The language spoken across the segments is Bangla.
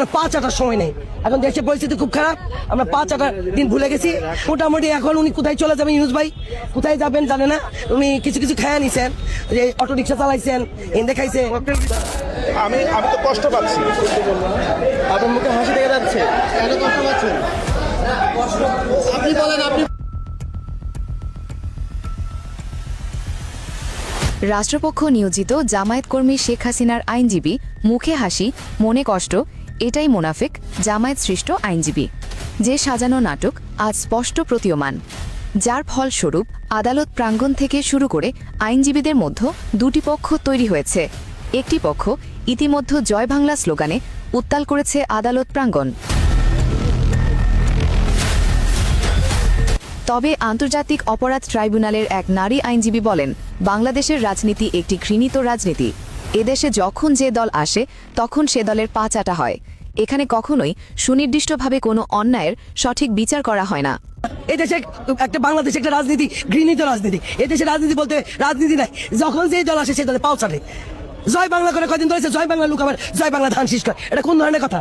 আর পাঁচ আটার সময় নেই। এখন দেশের পরিস্থিতি খুব খারাপ আমরা পাঁচ আটার দিন ভুলে গেছি। মোটামুটি এখন উনি কোথায় চলে যাবেন ইউনুস ভাই? কোথায় যাবেন জানে না। উনি কিছু কিছু খায়া নিছেন যে অটো রিক্সা চালাইছেন এনে খাইছে। আমি আমি তো কষ্ট পাচ্ছি। আপনার মুখে হাসি দেখা যাচ্ছে। কেন কষ্ট পাচ্ছেন? আপনি বলেন আপনি রাষ্ট্রপক্ষ নিয়োজিত জামায়াত কর্মী শেখ হাসিনার আইনজীবী মুখে হাসি মনে কষ্ট এটাই মোনাফেক, জামায়াত সৃষ্ট আইনজীবী। যে সাজানো নাটক আজ স্পষ্ট প্রতীয়মান। যার ফলস্বরূপ আদালত প্রাঙ্গণ থেকে শুরু করে আইনজীবীদের মধ্যে দুটি পক্ষ তৈরি হয়েছে। একটি পক্ষ ইতিমধ্যে জয় বাংলা স্লোগানে উত্তাল করেছে আদালত প্রাঙ্গণ। তবে আন্তর্জাতিক অপরাধ ট্রাইব্যুনালের এক নারী আইনজীবী বলেন, বাংলাদেশের রাজনীতি একটি ঘৃণিত রাজনীতি। এদেশে যখন যে দল আসে, তখন সে দলের পা চাটা হয়। এখানে কখনোই সুনির্দিষ্টভাবে কোনো অন্যায়ের সঠিক বিচার করা হয় না। এদেশে একটা বাংলাদেশে, একটা রাজনীতি, ঘৃণিত রাজনীতি। এদেশে দেশে রাজনীতি বলতে রাজনীতি নাই। যখন যে দল আসে, সে দলে পাও জয় বাংলা করে কদিন ধরেছে? জয় বাংলা লোক আবার জয় বাংলা ধান শীষ এটা কোন ধরনের কথা?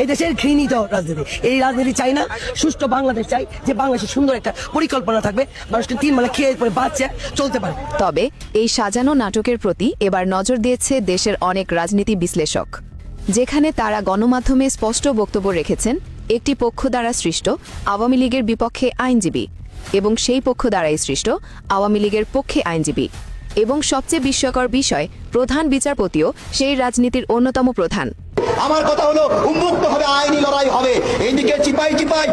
এই দেশের ঘৃণিত রাজনীতি। এই রাজনীতি চাই না, সুষ্ঠু বাংলাদেশ চাই, যে বাংলাদেশের সুন্দর একটা পরিকল্পনা থাকবে, মানুষকে তিন মানে খেয়ে পরে বাচ্চা চলতে পারে। তবে এই সাজানো নাটকের প্রতি এবার নজর দিয়েছে দেশের অনেক রাজনীতি বিশ্লেষক, যেখানে তারা গণমাধ্যমে স্পষ্ট বক্তব্য রেখেছেন, একটি পক্ষ দ্বারা সৃষ্ট আওয়ামী লীগের বিপক্ষে আইনজীবী এবং সেই পক্ষ দ্বারাই সৃষ্ট আওয়ামী লীগের পক্ষে আইনজীবী এবং সবচেয়ে বিস্ময়কর বিষয়, প্রধান বিচারপতিও সেই রাজনীতির অন্যতম প্রধান। আমার কথা হলো, উন্মুক্ত হবে, আইনি লড়াই হবে। এইদিকে চিপাই চিপাই,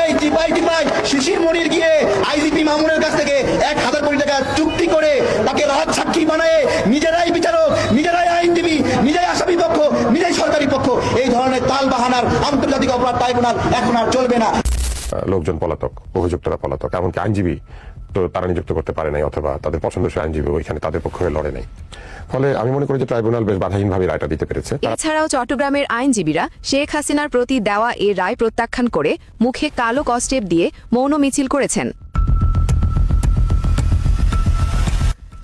এই চিপাই চিপাই। শিশির মনির গিয়ে আইজিপি মামুনের কাছ থেকে এক হাজার কোটি টাকা চুক্তি করে তাকে রাজ সাক্ষী বানায় নিজেরাই বিচারক, নিজেরাই আইনজীবী, নিজেরাই আসামি পক্ষ, নিজেরাই সরকারি পক্ষ। এই ধরনের তাল বাহানার আন্তর্জাতিক অপরাধ ট্রাইব্যুনাল এখন আর চলবে না। লোকজন পলাতক, অভিযুক্তরা পলাতক, এমনকি আইনজীবী তো তারা নিযুক্ত করতে পারে নাই অথবা তাদের পছন্দসই আইনজীবী ওইখানে তাদের পক্ষ হয়ে লড়ে নাই। ফলে আমি মনে করি যে ট্রাইব্যুনাল বেশ বাধাহীনভাবে রায়টা দিতে পেরেছে। এছাড়াও চট্টগ্রামের আইনজীবীরা শেখ হাসিনার প্রতি দেওয়া এ রায় প্রত্যাখ্যান করে মুখে কালো কস্টেপ দিয়ে মৌন মিছিল করেছেন।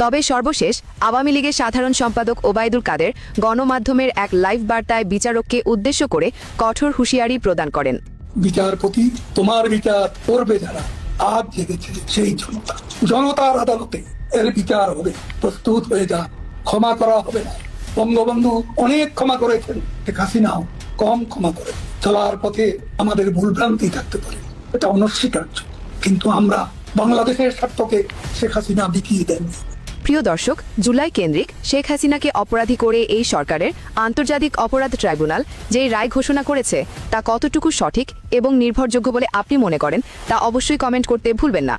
তবে সর্বশেষ আওয়ামী লীগের সাধারণ সম্পাদক ওবায়দুল কাদের গণমাধ্যমের এক লাইভ বার্তায় বিচারককে উদ্দেশ্য করে কঠোর হুঁশিয়ারি প্রদান করেন। বিচারপতি তোমার বিচার করবে যারা। আজ জেগেছে সেই জনতা। জনতার আদালতে এর বিচার হবে, প্রস্তুত হয়ে যা, ক্ষমা করা হবে না। বঙ্গবন্ধু অনেক ক্ষমা করেছেন, শেখ হাসিনাও কম ক্ষমা করে চলার পথে আমাদের ভুলভ্রান্তি থাকতে পারে, এটা অনস্বীকার্য। কিন্তু আমরা বাংলাদেশের স্বার্থকে শেখ হাসিনা বিকিয়ে দেননি। প্রিয় দর্শক, জুলাই কেন্দ্রিক শেখ হাসিনাকে অপরাধী করে এই সরকারের আন্তর্জাতিক অপরাধ ট্রাইব্যুনাল যেই রায় ঘোষণা করেছে, তা কতটুকু সঠিক এবং নির্ভরযোগ্য বলে আপনি মনে করেন, তা অবশ্যই কমেন্ট করতে ভুলবেন না।